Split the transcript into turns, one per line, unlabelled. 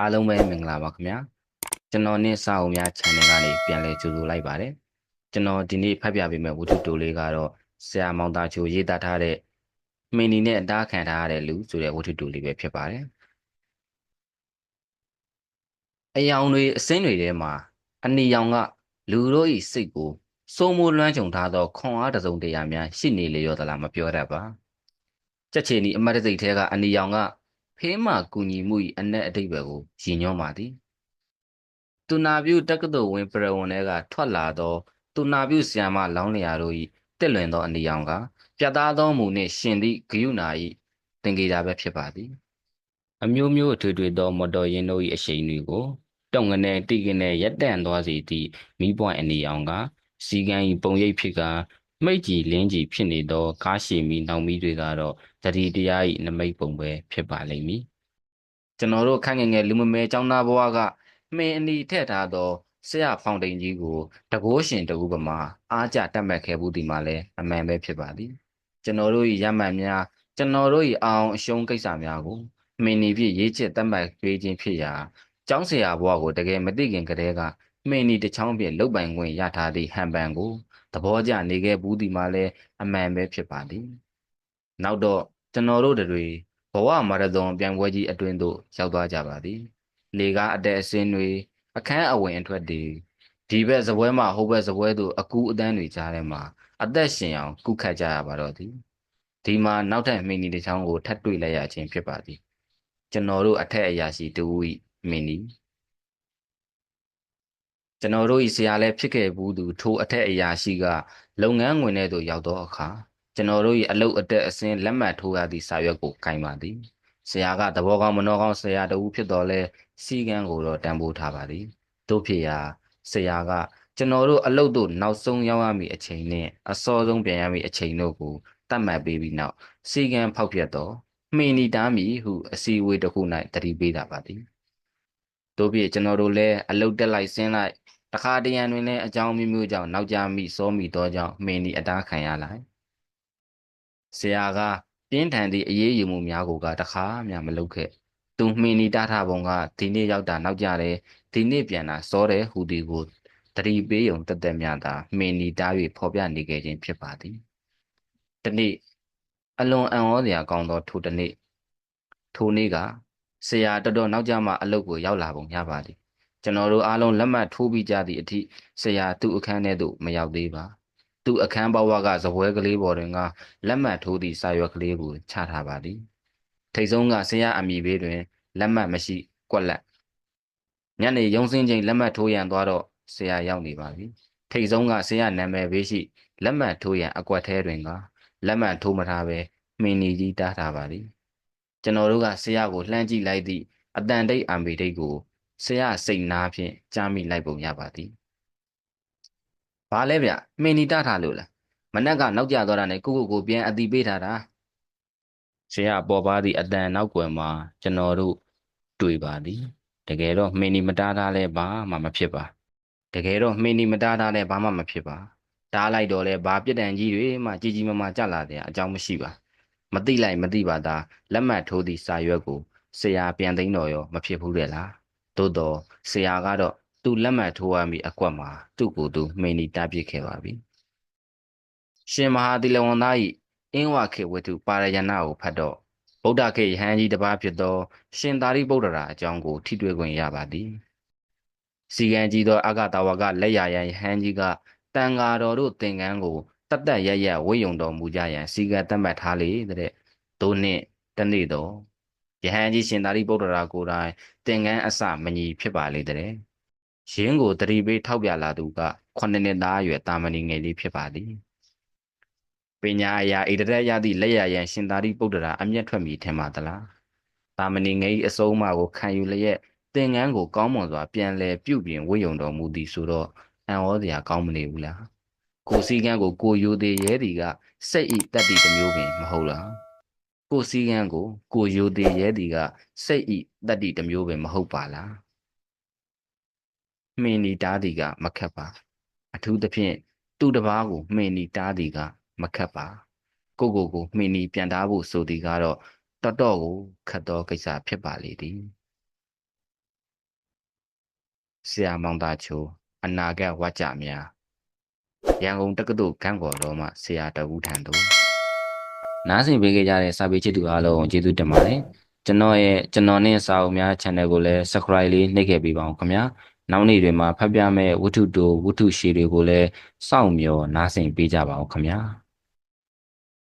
အားလုံးပဲမင်္ဂလာပါခင်ဗျာကျွန်တော်နဲ့စာအုပ်များ channel ကနေပြန်လည်ကြိုဆိုလိုက်ပါတယ်ကျွန်တော်ဒီနေ့ဖတ်ပြပေးမယ့်ဝတ္ထုတိုလေးကတော့ဆရာမောင်သားချိုရေးသားထားတဲ့မင်းနီနဲ့အတားခံထားရတဲ့လူဆိုတဲ့ဝတ္ထုတိုလေးပဲဖြစ်ပါတယ်အယောင်တွေအစင်းတွေထဲမှာအနီရောင်က လူတို့၏စိတ်ကိုစိုးမိုးလွှမ်းခြုံထားသောခွန်အားတစ်စုံတရာများရှိနေလေရောသလားမပြောတတ်ပါချက်ချီနီအမတ်တစိတ်ထဲကအနီရောင်က ဖေးမှကူညီမှု၏အ내အတိတ်ပဲကိုရည်ညွှန်းပါသည်သူနာပြုတက္ကသိုလ်ဝင်ပရဝန်ထဲကထွက်လာသောသူနာပြုဆရာမလောင်းလျာတို့၏တက်လွင်သောအနီရောင်ကပြတ်သားသောမူနှင့်ရှင်သည့်ဂယုဏ၏သင်္ကေတပဲဖြစ်ပါသည် အမျိုးမျိုးအထွေထွေသောမော်တော်ယာဉ်တို့၏အရှိန်တွေကိုတုံငနဲ့တိကနဲ့ရက်တန့်သွားစေသည့်မိပွိုင်းအနီရောင်ကစီကံ၏ပုံရိပ်ဖြစ်က မိတ်ကြီးလင်းကြီးဖြစ်နေသောကားရှည်မီနှောင်မီတွေကတော့တတိတရား၏နမိတ်ပုံပဲဖြစ်ပါလိမ့်မည်ကျွန်တော်တို့ခန့်ငယ်ငယ်လူမမဲចောင်းသားဘဝကမှင်အနီထည့်ထားသောဆရာဖောင်တိန်ကြီးကိုတကိုးရှင်တကူပမာအားကြတတ်မှတ်ခဲ့ဘူးဒီမှာလဲအမှန်ပဲဖြစ်ပါသည်ကျွန်တော်တို့၏ရမှန်များကျွန်တော်တို့၏အောင်အရှုံးကိစ္စများကိုမင်းနီပြည့်ရေးချစ်တတ်မှတ်ပေးခြင်းဖြစ်ရာကျောင်းဆရာဘဝကိုတကယ်မသိခင်ကတည်းကမင်းနီတစ်ချောင်းပြည့်လုတ်ပိုင်ခွင့်ရထားသည့်ဟန်ပန်ကို သဘောကျနေခဲ့ဘူးဒီမှာလဲအမှန်ပဲဖြစ်ပါသည်နောက်တော့ကျွန်တော်တို့တွေဘဝမာရသွန်ပြိုင်ပွဲကြီးအတွင်းသို့ရောက်သွားကြပါသည်လေကားအတက်အစင်းတွေအခန်းအဝင်အထွက်တွေဒီဘက်ဇပွဲမှဟိုဘက်ဇပွဲသို့အကူအတန်းတွေကြားထဲမှာအသက်ရှင်အောင်ကုခတ်ကြရပါတော့သည်ဒီမှာနောက်ထပ်မင်းနီတစ်ချောင်းကိုထပ်တွေ့လိုက်ရခြင်းဖြစ်ပါသည် ကျွန်တော်တို့အထက်အရာရှိတူဤမင်းနီ ကျွန်တော်တို့ဤဆရာလည်းဖြစ်ခဲ့ဘူးသူထိုအထက်အရာရှိကလုပ်ငန်းဝင်တဲ့သို့ရောက်သောအခါကျွန်တော်တို့၏အလုတ်အတက်အစင်းလက်မှတ်ထိုးရသည့်စာရွက်ကိုကင်ပါသည်ဆရာကသဘောကောင်းမနှောကောင်းဆရာတဦးဖြစ်တော်လဲစီကံကိုတော့တန်ဖိုးထားပါသည်တို့ဖြစ်ရာဆရာကကျွန်တော်တို့အလုတ်တို့နောက်ဆုံးရောက်ရမည့်အချိန်နဲ့အစောဆုံးပြန်ရမည့်အချိန်တို့ကိုတတ်မှတ်ပေးပြီးနောက်စီကံဖောက်ပြတ်တော့မှင်နီတားမီဟုအစီအဝေးတစ်ခု၌တတိပေးတာပါသည်တို့ဖြစ်ကျွန်တော်တို့လည်းအလုတ်တက်လိုက်ဆင်းလိုက် တခါတရံတွင်လည်းအကြောင်းမျိုးမျိုးကြောင့်နောက်ကျမိစောမိသောကြောင့်မှင်နီအတားခံရလိုက်ဆရာကပြင်းထန်သည့်အရေးယူမှုများကိုကတခါမှမလုပ်ခဲ့သူမှင်နီတားထားပုံကဒီနေ့ရောက်တာနောက်ကြတယ်ဒီနေ့ပြန်တာစောတယ်ဟူသည်ကိုတတိပေးုံတက်တက်များသာမှင်နီတား၍ဖော်ပြနေခဲ့ခြင်းဖြစ်ပါသည်တနေ့အလွန်အံ့ဩစရာကောင်းသောထိုတနေ့ထိုနေ့ကဆရာတော်တော်နောက်ကြမှအလုပ်ကိုရောက်လာပုံရပါသည် ကျွန်တော်တို့အားလုံးလက်မှတ်ထိုးပြီးကြသည့်အထိဆရာသူ့အခန်းထဲသို့မရောက်သေးပါသူ့အခန်းဘဝကဇပွဲကလေးပေါ်တွင်ကလက်မှတ်ထိုးသည့်စာရွက်ကလေးကိုချထားပါသည်ထိတ်ဆုံးကဆရာအမိဘေးတွင်လက်မှတ်မရှိကွက်လက်ညနေရုံစင်းချိန်လက်မှတ်ထိုးရန်သွားတော့ဆရာရောက်နေပါပြီထိတ်ဆုံးကဆရာနာမည်ဘေးရှိလက်မှတ်ထိုးရန်အကွက်ထဲတွင်ကလက်မှတ်ထိုးမထားဘဲမင်းနီကြီးတားထားပါသည်ကျွန်တော်တို့ကဆရာကိုလှမ်းကြည့်လိုက်သည့်အတန်တိတ်အံပေတိတ်ကို ဆရာစိတ်နာဖြင့်ကြားမိလိုက်ပုံရပါသည်။ဘာလဲဗျမင်းနီတထားလို့လားမနက်ကနောက်ကျသွားတာနဲ့ကိုကိုကိုပြန်အတိပေးထားတာဆရာပေါ်ပါသည့်အတန်နောက်ွယ်မှာကျွန်တော်တို့တွေ့ပါသည်တကယ်တော့မင်းနီမတားထားလဲဘာမှမဖြစ်ပါတကယ်တော့မင်းနီမတားထားလဲဘာမှမဖြစ်ပါတားလိုက်တော့လဲဘာပြစ်ဒဏ်ကြီးတွေမှကြီးကြီးမားမားကြလာတဲ့အကြောင်းမရှိပါမသိလိုက်မသိပါသာလက်မှတ်ထိုးသည့်စာရွက်ကိုဆရာပြန်သိမ်းတော်ရောမဖြစ်ဘူးတဲ့လား သို့တော့ဆရာကတော့သူ့လက်မှတ်ထိုးရမည်အကွက်မှာသူ့ကိုယ်သူမိန်နီတားပစ်ခဲ့ပါပြီရှင်မဟာသီလဝန္သား၏အင်းဝခေဝတ္ထုပါရယနာကိုဖတ်တော့ဗုဒ္ဓခေယဟန်ကြီးတစ်ပါးဖြစ်သော ရှင်သာရိပုတ္တရာအကြောင်းကိုထိတွေ့ခွင့်ရပါသည်စီကံကြီးသောအဂတဝကလက်ရရန်ယဟန်ကြီးကတန်ဃာတော်တို့သင်္ကန်းကိုတတ်တတ်ရရဝိယုံတော်မူကြရန်စီကံတတ်မှတ်ထားလေတဲ့ဒို့နှင့်တနေ့တော့ ယဟန်ကြီးရှင်သာရိပုတ္တရာကိုယ်တိုင်သင်္ကန်းအစမညီဖြစ်ပါလေတဲ့ရင်းကိုတတိပေးထောက်ပြလာသူက9နှစ်သားအရွယ်တာမဏိငယ်လေးဖြစ်ပါသည်ပညာအရာဣတရက်ရသည့်လက်ရရန်ရှင်သာရိပုတ္တရာအမျက်ထွက်မိထင်ပါသလားတာမဏိငယ်၏အဆုံးအမကိုခံယူလျက်သင်္ကန်းကိုကောင်းမွန်စွာပြန်လည်ပြုပြင်ဝိယုံတော်မူသည်ဆိုတော့အံ့ဩစရာကောင်းမနေဘူးလားကိုစည်းကမ်းကိုကိုယူသေးရဲသည်ကစိတ်ဤတတ္တိတစ်မျိုးပင်မဟုတ်လား ကိုစည်းကမ်းကို ကိုယူသေးရဲသည်ကစိတ်ဤတတ္တိတစ်မျိုးပင်မဟုတ်ပါလားမှင်နီတားသည်ကမခက်ပါ အထူးသဖြင့်သူ့တပားကိုမှင်နီတားသည်ကမခက်ပါ ကိုကိုကိုမှင်နီပြန်တားဖို့ဆိုသည်ကတော့တော်တော်ကိုခတ်သောကိစ္စဖြစ်ပါလေသည်ဆရာမောင်သားချိုအနာဂတ်ဝါကြများရန်ကုန်တက္ကသိုလ်ကံကော်တော်မှဆရာတဝူးထံသို့ နားဆင်ပေးကြတဲ့စာပေချစ်သူအားလုံးကျေးဇူးတင်ပါတယ်ကျွန်တော်ရဲ့ကျွန်တော်နဲ့စာအုပ်များ channel ကိုလည်း subscribe လေးနှိပ်ခဲ့ပေးပါအောင်ခင်ဗျာနောက်နေ့တွေမှာဖတ်ပြမဲ့ဝတ္ထုတိုဝတ္ထုရှည်တွေကိုလည်းစောင့်မျှော်နားဆင်ပေးကြပါအောင်ခင်ဗျာ